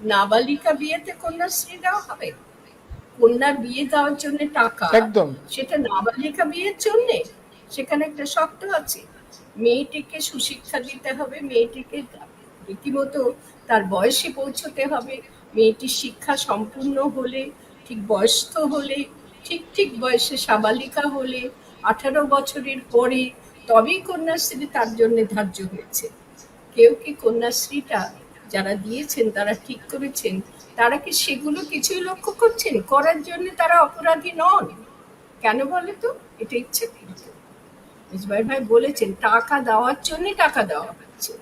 নাবালিকা বিয়েতে কন্যাশ্রী দেওয়া হবে? কন্যার বিয়ে দেওয়ার জন্য টাকা একদম। সেটা নাবালিকা বিয়ের জন্য? সেখানে একটা শর্ত আছে। মেয়েটিকে সুশিক্ষা দিতে হবে মেয়েটিকে রীতিমতো তার বয়সে পৌঁছতে হবে। মেয়েটির শিক্ষা সম্পূর্ণ হলে ঠিক বয়স্ক হলে ঠিক ঠিক বয়সে সাবালিকা হলে আঠারো বছরের পরে তবেই কন্যাশ্রী তার জন্য ধার্য হয়েছে। কেউ কি কন্যাশ্রীটা যারা দিয়েছেন, তারা ঠিক করেছেন। তারা কি সেগুলো কিছুই লক্ষ্য করছেন? করার জন্য তারা অপরাধী নন। কেন বলে তো? এটা ইচ্ছে কিন্তু ভাই বলেছেন, টাকা দেওয়ার জন্য টাকা দেওয়া হচ্ছে।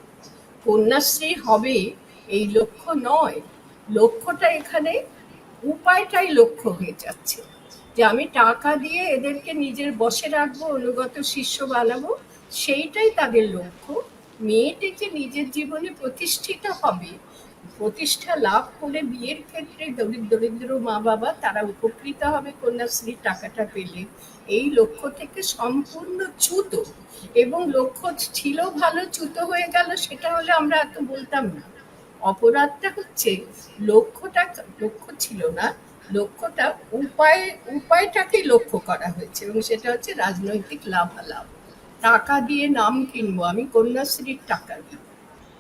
কন্যাশ্রী হবে এই লক্ষ্য নয়। লক্ষ্যটা এখানে উপায়টাই লক্ষ্য হয়ে যাচ্ছে। যে আমি টাকা দিয়ে এদেরকে নিজের বসে রাখব, অনুগত শিষ্য বানাবো, সেইটাই তাদের লক্ষ্য। মেয়েটি যে নিজের জীবনে প্রতিষ্ঠিত হবে। প্রতিষ্ঠা লাভ করে বিয়ের ক্ষেত্রে দরিদ্র দরিদ্র মা বাবা তারা উপকৃত হবে কন্যাশ্রীর টাকাটা পেলে। এই লক্ষ্য থেকে সম্পূর্ণ চ্যুত এবং লক্ষ্য ছিল ভালো, চ্যুত হয়ে গেল, সেটা হলে আমরা এত বলতাম না। অপরাধটা হচ্ছে লক্ষ্যটা, লক্ষ্য ছিল না, লক্ষ্যটা উপায়, উপায়টাকেই লক্ষ্য করা হয়েছে এবং সেটা হচ্ছে রাজনৈতিক লাভালাভ। টাকা দিয়ে নাম কিনবো, আমি কন্যাশ্রীর টাকা দিব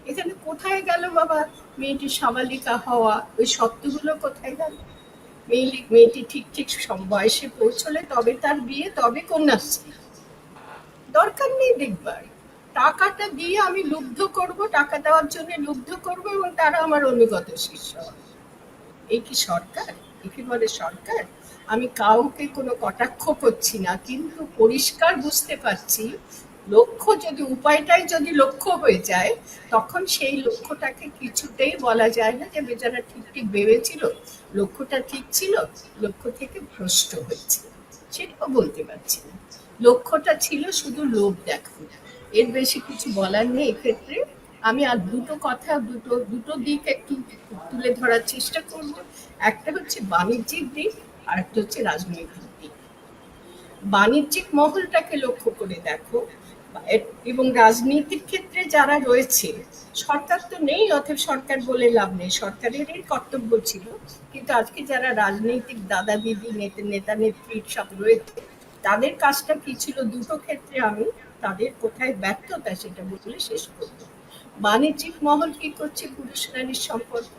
এখানে কোথায় গেল বাবা? মেয়েটি সাবালিকা হওয়া, ওই সত্যগুলো কোথায় গেল? মেয়ে মেয়েটি ঠিক ঠিক বয়সে পৌঁছলে তবে তার বিয়ে, তবে কন্যাশ্রী। দরকার নেই দেখবার। টাকাটা দিয়ে আমি লুব্ধ করব, টাকা দেওয়ার জন্য লুব্ধ করব এবং তারা আমার অনুগত শিষ্য। এই কি সরকার? একেবারে সরকার? আমি কাউকে কোনো কটাক্ষ করছি না, কিন্তু পরিষ্কার বুঝতে পারছি, লক্ষ্য যদি, উপায়টাই যদি লক্ষ্য হয়ে যায়, তখন সেই লক্ষ্যটাকে কিছুতেই বলা যায় না যে বেচারা ঠিক ঠিক ভেবেছিল, লক্ষ্যটা ঠিক ছিল, লক্ষ্য থেকে ভ্রষ্ট হয়েছে। সেটাও বলতে পারছি না। লক্ষ্যটা ছিল শুধু লোভ দেখানো। এর বেশি কিছু বলার নেই এক্ষেত্রে। আমি আর দুটো কথা, দুটো দুটো দিক একটু তুলে ধরার চেষ্টা করব। একটা হচ্ছে বাণিজ্যিক দিক আর একটা হচ্ছে রাজনৈতিক বাণিজ্যিক মহলটাকে লক্ষ্য করে দেখো এবং রাজনীতির ক্ষেত্রে যারা রয়েছে, সরকার তো নেই অথব সরকার বলে লাভ নেই। সরকারেরই কর্তব্য ছিল, কিন্তু আজকে যারা রাজনৈতিক দাদা দিদি নেতা নেতা, নেত্রী সব রয়েছে, তাদের কাজটা কি ছিল? দুটো ক্ষেত্রে আমি তাদের কোথায় ব্যর্থতা সেটা বলে শেষ করব। বাণিজ্যিক মহল কি করছে? পুরুষ নারীর সম্পর্ক।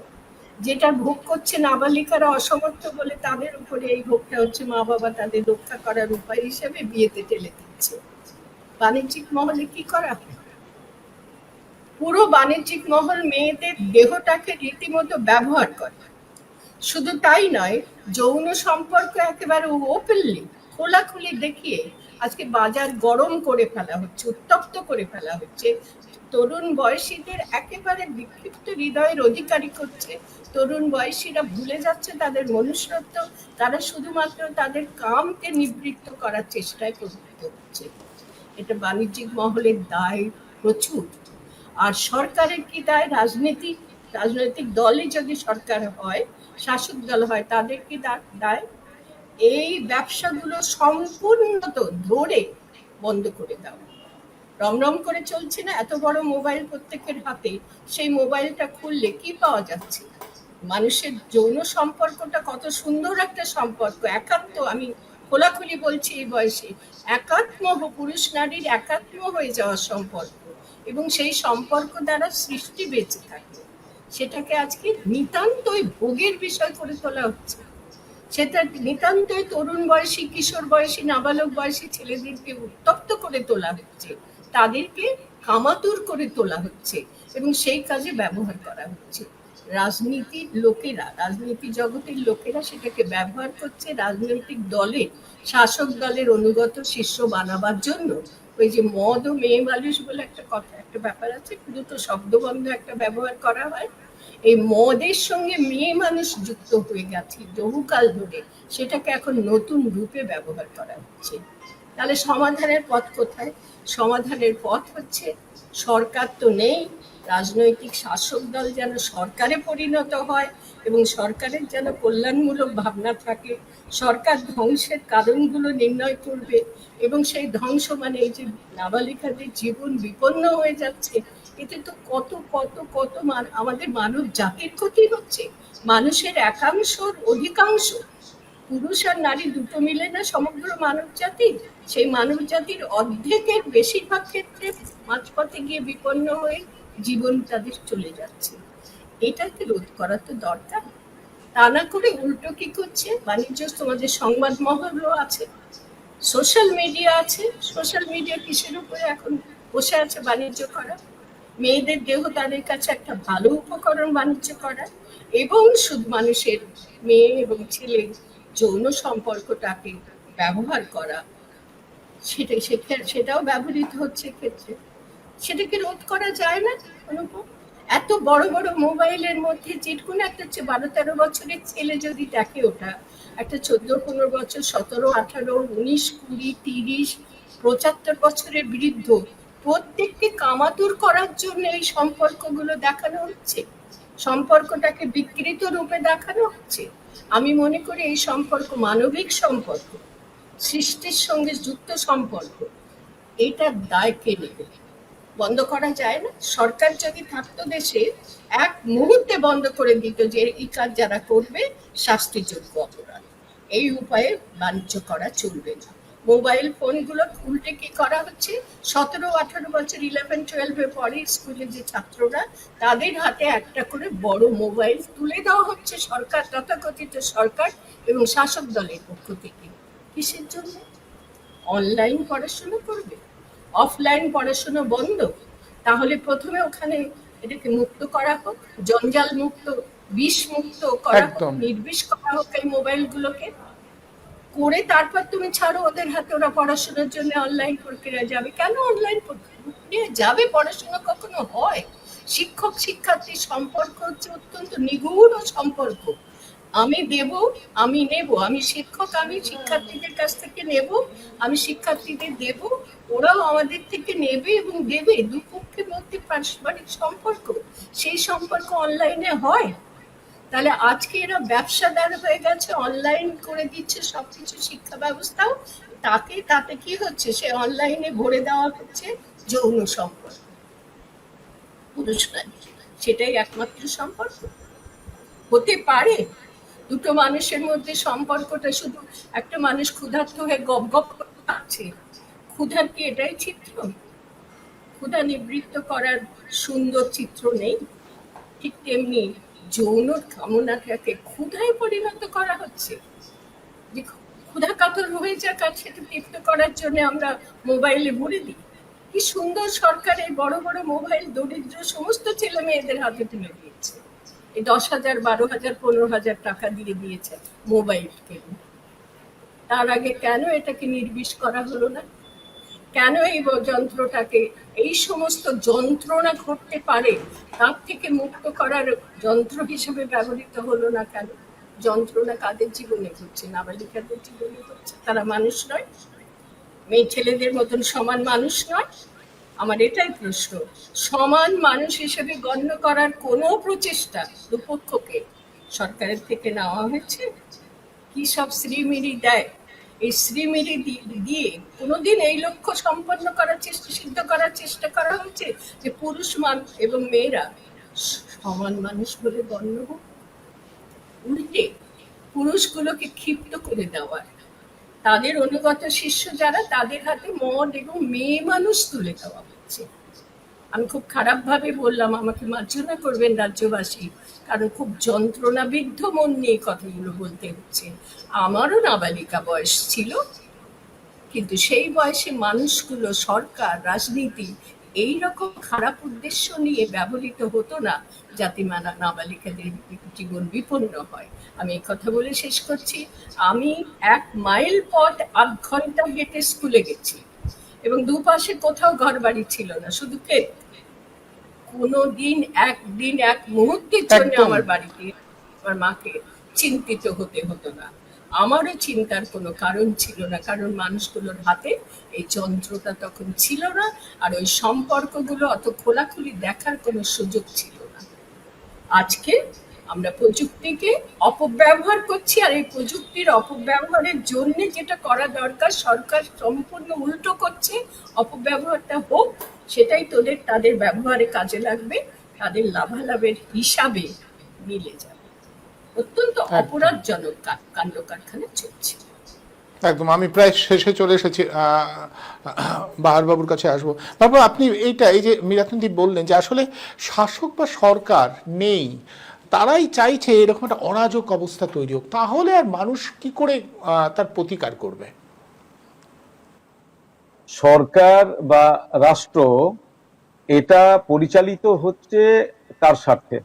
যেটা ভোগ করছে নাবালিকারা অসমর্থ বলে তাদের উপরে এই ভোগটা হচ্ছে মা বাবা তাদের রক্ষা করার উপায় হিসেবে বিয়েতে ঠেলে দিচ্ছে। বাণিজ্যিক মহলে কি করা? পুরো বাণিজ্যিক মহল মেয়েদের দেহটাকে রীতিমতো ব্যবহার করে। শুধু তাই নয়, যৌন সম্পর্ক একেবারে ওপেনলি খোলাখুলি দেখিয়ে আজকে বাজার গরম করে ফেলা হচ্ছে, উত্তপ্ত করে ফেলা হচ্ছে। তরুণ বয়সীদের একেবারে বিক্ষিপ্ত হৃদয়ের অধিকারী করছে। তরুণ বয়সীরা ভুলে যাচ্ছে তাদের মনুষ্যত্ব। তারা শুধুমাত্র তাদের কামকে নিবৃত্ত করার চেষ্টায় প্রবৃত্ত হচ্ছে। এটা বাণিজ্যিক মহলের দায় প্রচুর। আর সরকারের কি দায়? রাজনীতি, রাজনৈতিক দলই যদি সরকার হয়, শাসক দল হয়, তাদের কি দায়? এই ব্যবসাগুলো সম্পূর্ণত ধরে বন্ধ করে দাও। রমরম করে চলছে না, এত বড় মোবাইল প্রত্যেকের হাতে, সেই মোবাইলটা খুললে কি পাওয়া যাচ্ছে মানুষের যৌন সম্পর্কটা কত সুন্দর একটা সম্পর্ক, একাত্ম, আমি খোলাখুলি বলছি এই বয়সে, একাত্ম পুরুষ নারীর একাত্ম হয়ে যাওয়ার সম্পর্ক এবং সেই সম্পর্ক দ্বারা সৃষ্টি বেঁচে থাকে। সেটাকে আজকে নিতান্তই ভোগের বিষয় করে তোলা হচ্ছে। সেটা নিতান্তই তরুণ বয়সী, কিশোর বয়সী, নাবালক বয়সী ছেলেদেরকে উত্তপ্ত করে তোলা হচ্ছে। তাদেরকে কামাতুর করে তোলা হচ্ছে এবং সেই কাজে ব্যবহার করা হচ্ছে। রাজনীতির লোকেরা, রাজনীতি জগতের লোকেরা সেটাকে ব্যবহার করছে। রাজনৈতিক দলের শাসক দলের অনুগত শিষ্য বানাবার জন্য। ওই যে মদ ও মেয়ে মানুষ বলে একটা কথা, একটা ব্যাপার আছে। দুটো শব্দবন্ধ একটা ব্যবহার করা হয়। এই মদের সঙ্গে মেয়ে মানুষ যুক্ত হয়ে গেছে বহুকাল ধরে। সেটাকে এখন নতুন রূপে ব্যবহার করা হচ্ছে। তাহলে সমাধানের পথ কোথায়? সমাধানের পথ হচ্ছে সরকার তো নেই। রাজনৈতিক শাসক দল যেন সরকারে পরিণত হয় এবং সরকারের যেন কল্যাণমূলক ভাবনা থাকে। সরকার ধ্বংসের কারণগুলো নির্ণয় করবে এবং সেই ধ্বংস মানে এই যে নাবালিকাদের জীবন বিপন্ন হয়ে যাচ্ছে। এতে তো কত কত কত আমাদের মানব জাতির ক্ষতি হচ্ছে। মানুষের একাংশর অধিকাংশ। পুরুষ আর নারী দুটো মিলে না সমগ্র মানব জাতি সেই মানব জাতির অর্ধেকের বেশিরভাগ ক্ষেত্রে মাঝপথে গিয়ে বিপন্ন হয়ে জীবন তাদের চলে যাচ্ছে। এটাকে রোধ করা তো দরকার। তা না করে উল্টো কি করছে? বাণিজ্য তোমাদের সংবাদ মহলও আছে। সোশ্যাল মিডিয়া আছে। সোশ্যাল মিডিয়া কিসের উপরে এখন বসে আছে বাণিজ্য করা? মেয়েদের দেহ তাদের কাছে একটা ভালো উপকরণ বাণিজ্য করা এবং শুধু মানুষের মেয়ে এবং ছেলে যৌন সম্পর্কটাকে ব্যবহার করা সেটা সেটা- সেটাও ব্যবহৃত হচ্ছে ক্ষেত্রে সেটাকে রোধ করা যায় না অনুপম? এত বড় বড় মোবাইলের মধ্যে যে একটা হচ্ছে বারো তেরো বছরের ছেলে যদি দেখে ওটা, একটা চোদ্দ পনেরো বছর, সতেরো, আঠারো, উনিশ, কুড়ি, তিরিশ, পঁচাত্তর বছরের বৃদ্ধ প্রত্যেককে কামাতুর করার জন্য এই সম্পর্কগুলো দেখানো হচ্ছে। সম্পর্কটাকে বিকৃত রূপে দেখানো হচ্ছে। আমি মনে করি এই সম্পর্ক মানবিক সম্পর্ক, সৃষ্টির সঙ্গে যুক্ত সম্পর্ক। এটার দায় কে নেবে? বন্ধ করা যায় না? সরকার যদি থাকতো দেশে, এক মুহূর্তে বন্ধ করে দিত যে এই কাজ যারা করবে, শাস্তিযোগ্য অপরাধ। এই উপায়ে বাণিজ্য করা চলবে না। মোবাইল ফোনগুলো উল্টে কি করা হচ্ছে? সতেরো আঠারো বছর ইলেভেন টুয়েলভে পড়ে স্কুলে যে ছাত্ররা তাদের হাতে একটা করে বড় মোবাইল তুলে দেওয়া হচ্ছে সরকার তথাকথিত সরকার এবং শাসক দলের পক্ষ থেকে। কিসের জন্য? অনলাইন পড়াশোনা করবে? অফলাইন পড়াশোনা বন্ধ? তাহলে প্রথমে ওখানে এটাকে মুক্ত করা হোক জঞ্জাল মুক্ত বিষ মুক্ত করা হোক নির্বিষ করা হোক এই মোবাইলগুলোকে। করে তারপর তুমি ছাড়ো ওদের হাতে, ওরা পড়াশোনার জন্য অনলাইন প্রক্রিয়া যাবে। কেন অনলাইন প্রক্রিয়া যাবে পড়াশোনা কখনো হয়? শিক্ষক শিক্ষার্থীর সম্পর্ক হচ্ছে অত্যন্ত নিগুড় সম্পর্ক। আমি দেব, আমি নেব, আমি শিক্ষক, আমি শিক্ষার্থীদের কাছ থেকে নেব, আমি শিক্ষার্থীদের দেব, ওরাও আমাদের থেকে নেবে এবং দেবে। দুপক্ষের মধ্যে পারস্পরিক সম্পর্ক, সেই সম্পর্ক অনলাইনে হয়? তাহলে আজকে এরা ব্যবসাদার হয়ে গেছে অনলাইন করে দিচ্ছে সবকিছু শিক্ষা ব্যবস্থাও, তাতে তাতে কি হচ্ছে? সে অনলাইনে ভরে দেওয়া হচ্ছে যৌন সম্পর্ক। পুরুষ সেটাই একমাত্র সম্পর্ক। হতে পারে, দুটো মানুষের মধ্যে সম্পর্কটা শুধু একটা মানুষ ক্ষুধার্ত হয়ে গপ গপ থাকছে ক্ষুধার কি এটাই চিত্র? ক্ষুধা নিবৃত্ত করার সুন্দর চিত্র নেই। ঠিক তেমনি যৌন কামনাটাকে ক্ষুধায় পরিণত করা হচ্ছে। ক্ষুধা কাতর হয়ে যাক, আর সেটা করার জন্য আমরা মোবাইলে ভরে দিই। কি সুন্দর সরকার এই বড় বড় মোবাইল দরিদ্র সমস্ত ছেলে মেয়েদের হাতে তুলে দিয়েছে। এই দশ হাজার, বারো হাজার, পনেরো হাজার টাকা দিয়ে দিয়েছে মোবাইল কেন। তার আগে কেন এটাকে নির্বিষ করা হলো না? কেন এই যন্ত্রটাকে, এই সমস্ত যন্ত্রণা ঘটতে পারে, তার থেকে মুক্ত করার যন্ত্র হিসেবে ব্যবহৃত হলো না কেন? যন্ত্রণা কাদের জীবনে ঘটছে? নাবালিকাদের জীবনে ঘটছে? তারা মানুষ নয়? মেয়ে ছেলেদের মতন সমান মানুষ নয়? আমার এটাই প্রশ্ন। সমান মানুষ হিসেবে গণ্য করার কোনো প্রচেষ্টা দুপক্ষকে সরকারের থেকে নেওয়া হয়েছে? কি সব শ্রীমিরি দেয়? এই শ্রীমিরি দি- দিয়ে কোনোদিন এই লক্ষ্য সম্পন্ন করার চেষ্টা সিদ্ধ করার চেষ্টা করা হচ্ছে যে পুরুষ মান এবং মেয়েরা সমান মানুষ বলে গণ্য হোক। উল্টে পুরুষগুলোকে ক্ষিপ্ত করে দেওয়ার। তাদের অনুগত শিষ্য যারা তাদের হাতে মদ এবং মেয়ে মানুষ তুলে দেওয়া হচ্ছে। আমি খুব খারাপ ভাবে বললাম, আমাকে মার্জনা করবেন রাজ্যবাসী, কারণ খুব যন্ত্রণাবিদ্ধ মন নিয়ে কথাগুলো বলতে হচ্ছে। আমারও নাবালিকা বয়স ছিল, কিন্তু সেই বয়সে মানুষগুলো, সরকার, রাজনীতি এই রকম খারাপ উদ্দেশ্য নিয়ে ব্যবহৃত হতো না, যাতে মানা নাবালিকাদের জীবন বিপন্ন হয়। আমি এই কথা বলে শেষ করছি। আমি এক মাইল পথ আধ ঘণ্টা হেঁটে স্কুলে গেছি, এবং দুপাশে কোথাও ঘর বাড়ি ছিল না, শুধু ক্ষেত। কোনো দিন একদিন এক মুহূর্তের জন্য আমার বাড়িতে আমার মাকে চিন্তিত হতে হতো না। আমারও চিন্তার কোনো কারণ ছিল না কারণ মানুষগুলোর হাতে এই যন্ত্রটা তখন ছিল না আর ওই সম্পর্কগুলো অত খোলাখুলি দেখার কোনো সুযোগ ছিল না। আজকে আমরা প্রযুক্তিকে অপব্যবহার করছি আর এই প্রযুক্তির অপব্যবহারের জন্য যেটা করা দরকার সরকার সম্পূর্ণ উল্টো করছে অপব্যবহারটা হোক সেটাই তোদের তাদের ব্যবহারে কাজে লাগবে তাদের লাভালাভের হিসাবে মিলে যাবে। অত্যন্ত অপরাধজনক কা- কাণ্ড কারখানা চলছে। একদম আমি প্রায় শেষে চলে এসেছি আহ, বাহারবাবুর কাছে আসব। বাবু আপনি এইটা এই যে মীরাতন্দি বললেন যে আসলে শাসক বা সরকার নেই তারাই চাইছে এরকম একটা অরাজক অবস্থা তৈরি হোক তাহলে আর মানুষ কি করে তার প্রতিকার করবে? সরকার বা রাষ্ট্র এটা পরিচালিত হচ্ছে কার স্বার্থে?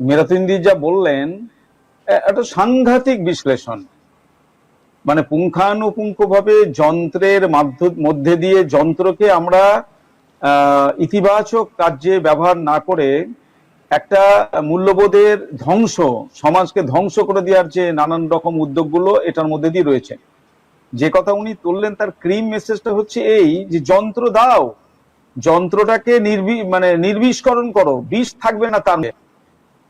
মেরাতিন্দি যা বললেন একটা সাংঘাতিক বিশ্লেষণ। মানে পুঙ্খানুপুঙ্খভাবে যন্ত্রের মাধ্য- দিয়ে যন্ত্রকে আমরা ইতিবাচক কার্যে ব্যবহার না করে একটা মূল্যবোধের ধ্বংস, সমাজকে ধ্বংস করে দেওয়ার যে নানান রকম উদ্যোগগুলো এটার মধ্যে দিয়ে রয়েছে। যে কথা উনি তুললেন তার ক্রিম মেসেজটা হচ্ছে এই যে, যন্ত্র দাও। যন্ত্রটাকে নির্বি মানে নির্বিষকরণ করো। বিষ থাকবে না তার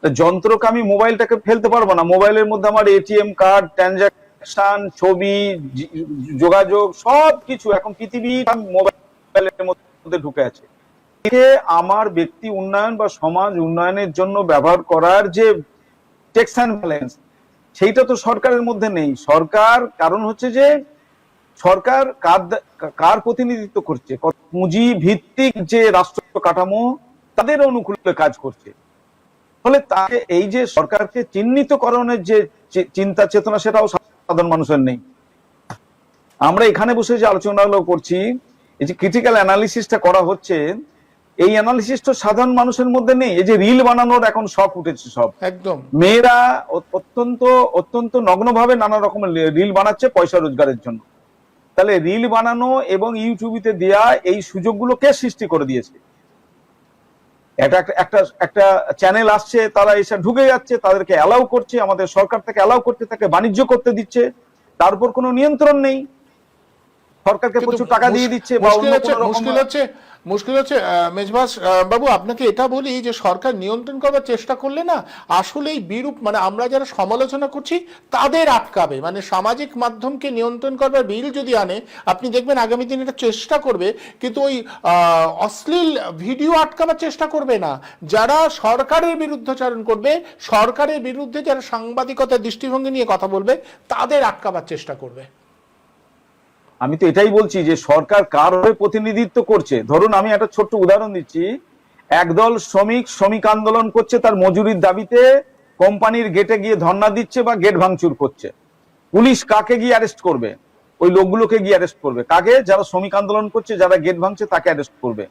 যন্ত্রকে আমি মোবাইলটাকে ফেলতে পারব না। মোবাইলের মধ্যে আমার এটিএম কার্ড ট্রানজাকশন ছবি যোগাযোগ সব কিছু এখন পৃথিবী মোবাইলের মধ্যে ঢুকে আছে। আমার ব্যক্তি উন্নয়ন বা সমাজ উন্নয়নের জন্য ব্যবহার করার যে টেক্স অ্যান্ড ব্যালেন্স সেইটা তো সরকারের মধ্যে নেই। সরকার কারণ হচ্ছে যে সরকার কার কার প্রতিনিধিত্ব করছে? পুঁজি ভিত্তিক যে রাষ্ট্র কাঠামো তাদের অনুকূলে কাজ করছে। ফলে তাকে এই যে সরকারকে চিহ্নিতকরণের যে চিন্তা চেতনা সেটাও সাধারণ মানুষের নেই। আমরা এখানে বসে যে আলোচনাগুলো করছি এই যে ক্রিটিক্যাল অ্যানালিসিসটা করা হচ্ছে এই অ্যানালিসিস তো সাধারণ মানুষের মধ্যে নেই। এই যে রিল বানানোর এখন শখ উঠেছে সব। একদম। মেয়েরা অত্যন্ত অত্যন্ত নগ্নভাবে নানা রকমের রিল বানাচ্ছে পয়সা রোজগারের জন্য। তাহলে রিল বানানো এবং ইউটিউবিতে দেয়া এই সুযোগগুলো কে সৃষ্টি করে দিয়েছে? একটা একটা একটা চ্যানেল আসছে, তারা এসে ঢুকে যাচ্ছে, তাদেরকে অ্যালাউ করছে, আমাদের সরকার থেকে অ্যালাউ করতে, তাকে বাণিজ্য করতে দিচ্ছে, তার উপর কোনো নিয়ন্ত্রণ নেই। সরকারকে প্রচুর টাকা দিয়ে দিচ্ছে বা মুশকিল অন্য হচ্ছে কোনো মুশকিল হচ্ছে মুশকিল হচ্ছে মেজবাস বাবু আপনাকে এটা বলি যে সরকার নিয়ন্ত্রণ করবার চেষ্টা করলে না আসলে এই বিরূপ মানে আমরা যারা সমালোচনা করছি তাদের আটকাবে। মানে সামাজিক মাধ্যমকে নিয়ন্ত্রণ করবার বিল যদি আনে আপনি দেখবেন আগামী দিনে এটা চেষ্টা করবে কিন্তু ওই অশ্লীল ভিডিও আটকাবার চেষ্টা করবে না। যারা সরকারের বিরুদ্ধাচরণ করবে সরকারের বিরুদ্ধে যারা সাংবাদিকতার দৃষ্টিভঙ্গি নিয়ে কথা বলবে তাদের আটকাবার চেষ্টা করবে। আমি তো এটাই বলছি যে সরকার কার হয়ে প্রতিনিধিত্ব করছে? ধরুন আমি একটা ছোট্ট উদাহরণ দিচ্ছি। একদল শ্রমিক শ্রমিক আন্দোলন করছে, তার মজুরির দাবিতে কোম্পানির গেটে গিয়ে ধর্ণা দিচ্ছে বা গেট ভাঙচুর করছে। পুলিশ কাকে গিয়ে অ্যারেস্ট করবে? ওই লোকগুলোকে গিয়ে অ্যারেস্ট করবে। কাকে? যারা শ্রমিক আন্দোলন করছে, যারা গেট ভাঙছে, তাকে অ্যারেস্ট করবে।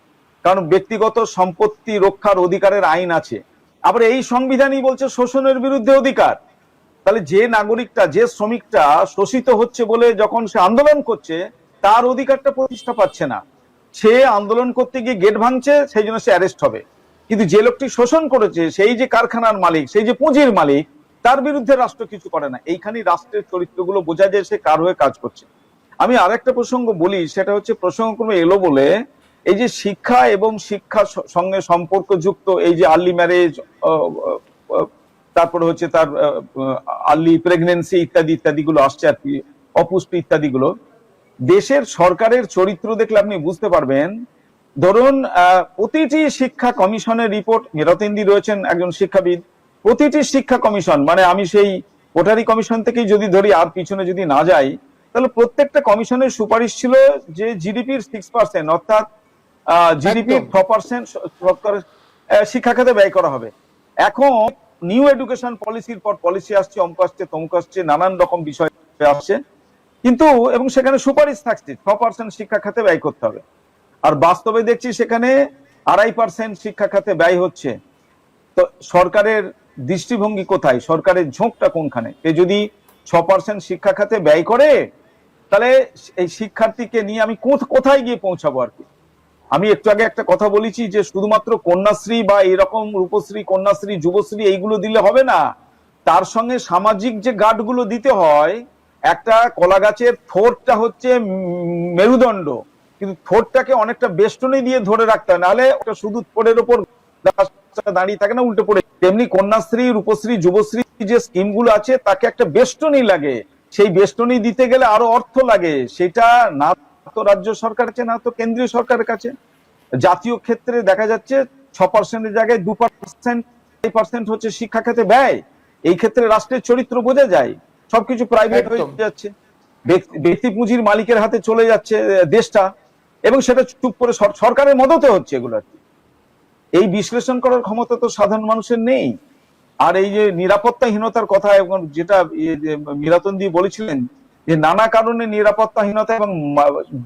কারণ ব্যক্তিগত সম্পত্তি রক্ষার অধিকারের আইন আছে। আবার এই সংবিধানই বলছে শোষণের বিরুদ্ধে অধিকার। তাহলে যে নাগরিকটা, যে শ্রমিকটা শোষিত হচ্ছে বলে যখন সে আন্দোলন করছে, তার অধিকারটা প্রতিষ্ঠা পাচ্ছে না। সে আন্দোলন করতে গিয়ে গেট ভাঙছে, সেই জন্য সে অ্যারেস্ট হবে। কিন্তু যে লোকটি শোষণ করেছে, সেই যে কারখানার মালিক, সেই যে পুঁজির মালিক, তার বিরুদ্ধে রাষ্ট্র কিছু করে না। এইখানেই রাষ্ট্রের চরিত্রগুলো বোঝা যায় সে কার হয়ে কাজ করছে। আমি আরেকটা প্রসঙ্গ বলি, সেটা হচ্ছে প্রসঙ্গ প্রসঙ্গক্রমে এলো বলে, এই যে শিক্ষা এবং শিক্ষার স- সঙ্গে সম্পর্কযুক্ত এই যে আর্লি ম্যারেজ তারপরে হচ্ছে তার আর্লি প্রেগনেন্সি ইত্যাদি ইত্যাদি গুলো আসছে আর কি অপুষ্টি ইত্যাদি গুলো দেশের সরকারের চরিত্র দেখলে আপনি বুঝতে পারবেন। ধরুন প্রতিটি শিক্ষা কমিশনের রিপোর্ট মেরতিন্দি রয়েছেন একজন শিক্ষাবিদ প্রতিটি শিক্ষা কমিশন মানে আমি সেই কোটারি কমিশন থেকেই যদি ধরি আর পিছনে যদি না যাই তাহলে প্রত্যেকটা কমিশনের সুপারিশ ছিল যে জিডিপির সিক্স পার্সেন্ট অর্থাৎ জিডিপির। ছ পার্সেন্ট শিক্ষা খাতে ব্যয় করা হবে। এখন নিউ এডুকেশন পলিসির পর পলিসি আসছে অঙ্ক আসছে, তমুক আসছে, নানান রকম বিষয় আসছে। কিন্তু, এবং সেখানে সুপারিশ থাকছে, ছ পার্সেন্ট শিক্ষা খাতে ব্যয় করতে হবে। আর বাস্তবে দেখছি সেখানে আড়াই পার্সেন্ট শিক্ষা খাতে ব্যয় হচ্ছে। তো সরকারের দৃষ্টিভঙ্গি কোথায়? সরকারের ঝোঁকটা কোনখানে? এ যদি ছ পার্সেন্ট শিক্ষা খাতে ব্যয় করে, তাহলে এই শিক্ষার্থীকে নিয়ে আমি কোথ- কোথায় গিয়ে পৌঁছাবো আর কি? আমি একটু আগে একটা কথা বলেছি যে শুধুমাত্র কন্যাশ্রী বা এরকম রূপশ্রী, কন্যাশ্রী, যুবশ্রী এইগুলো দিলে হবে না। তার সঙ্গে সামাজিক যে গার্ডগুলো দিতে হয়, একটা কলা গাছের থোরটা হচ্ছে মেরুদণ্ড। কিন্তু থোরটাকে অনেকটা বেষ্টনী দিয়ে ধরে রাখতে হয়, নাহলে ওটা শুধু থোরের ওপর দাঁড়িয়ে থাকে না, উল্টে পড়ে তেমনি কন্যাশ্রী, রূপশ্রী, যুবশ্রী যে স্কিমগুলো আছে, তাকে একটা বেষ্টনী লাগে। সেই বেষ্টনী দিতে গেলে আরও অর্থ লাগে। সেটা না তো রাজ্য সরকারের কাছে না তো কেন্দ্রীয় সরকারের কাছে। জাতীয় ক্ষেত্রে দেখা যাচ্ছে ছ পার্সেন্টের জায়গায় দু পার্সেন্ট পার্সেন্ট হচ্ছে শিক্ষা খাতে ব্যয়। এই ক্ষেত্রে রাষ্ট্রের চরিত্র বোঝা যায়। সবকিছু প্রাইভেট হয়ে যাচ্ছে। ব্যক্তি- পুঁজির মালিকের হাতে চলে যাচ্ছে দেশটা। এবং সেটা চুপ করে সরকারের মদতে হচ্ছে এগুলো আর কি। এই বিশ্লেষণ করার ক্ষমতা তো সাধারণ মানুষের নেই। আর এই যে নিরাপত্তাহীনতার কথা এবং যেটা মিরাতন দিয়ে বলেছিলেন যে নানা কারণে নিরাপত্তাহীনতা এবং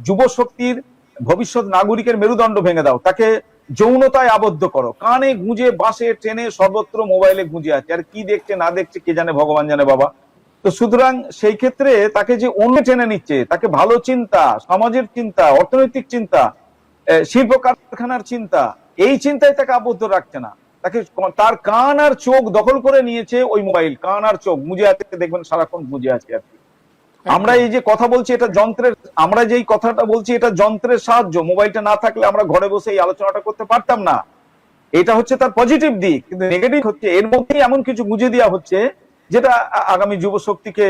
যুব শক্তির ভবিষ্যৎ নাগরিকের মেরুদণ্ড ভেঙে দাও, তাকে যৌনতায় আবদ্ধ করো। কানে গুঁজে, বাসে, ট্রেনে সর্বত্র মোবাইলে গুঁজে আছে। আর কি দেখছে, না দেখছে, কে জানে ভগবান জানে বাবা। তো সুতরাং সেই ক্ষেত্রে তাকে যে অন্য টেনে নিচ্ছে, তাকে ভালো চিন্তা, সমাজের চিন্তা, অর্থনৈতিক চিন্তা শিল্প কারখানার চিন্তা, এই চিন্তায় তাকে আবদ্ধ রাখছে না। তাকে তার কান আর চোখ দখল করে নিয়েছে ওই মোবাইল, কান আর চোখ মুজে আছে, দেখবেন সারাক্ষণ বুঝে আছে আর কি। আমরা এই যে কথা বলছি এটা যন্ত্রের আমরা যেই কথাটা বলছি এটা যন্ত্রের সাহায্য। মোবাইলটা না থাকলে আমরা ঘরে বসে এই আলোচনাটা করতে পারতাম না। এটা হচ্ছে তার পজিটিভ দিক কিন্তু নেগেটিভ হচ্ছে এর মধ্যেই এমন কিছু বুঝে দেওয়া হচ্ছে যেটা আগামী যুব শক্তিকে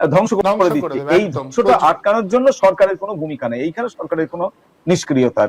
ধ্বংস করে দিচ্ছে এই ধ্বংসটা আটকানোর জন্য সরকারের কোনো ভূমিকা নেই। এইখানে সরকারের কোনো নিষ্ক্রিয়তা।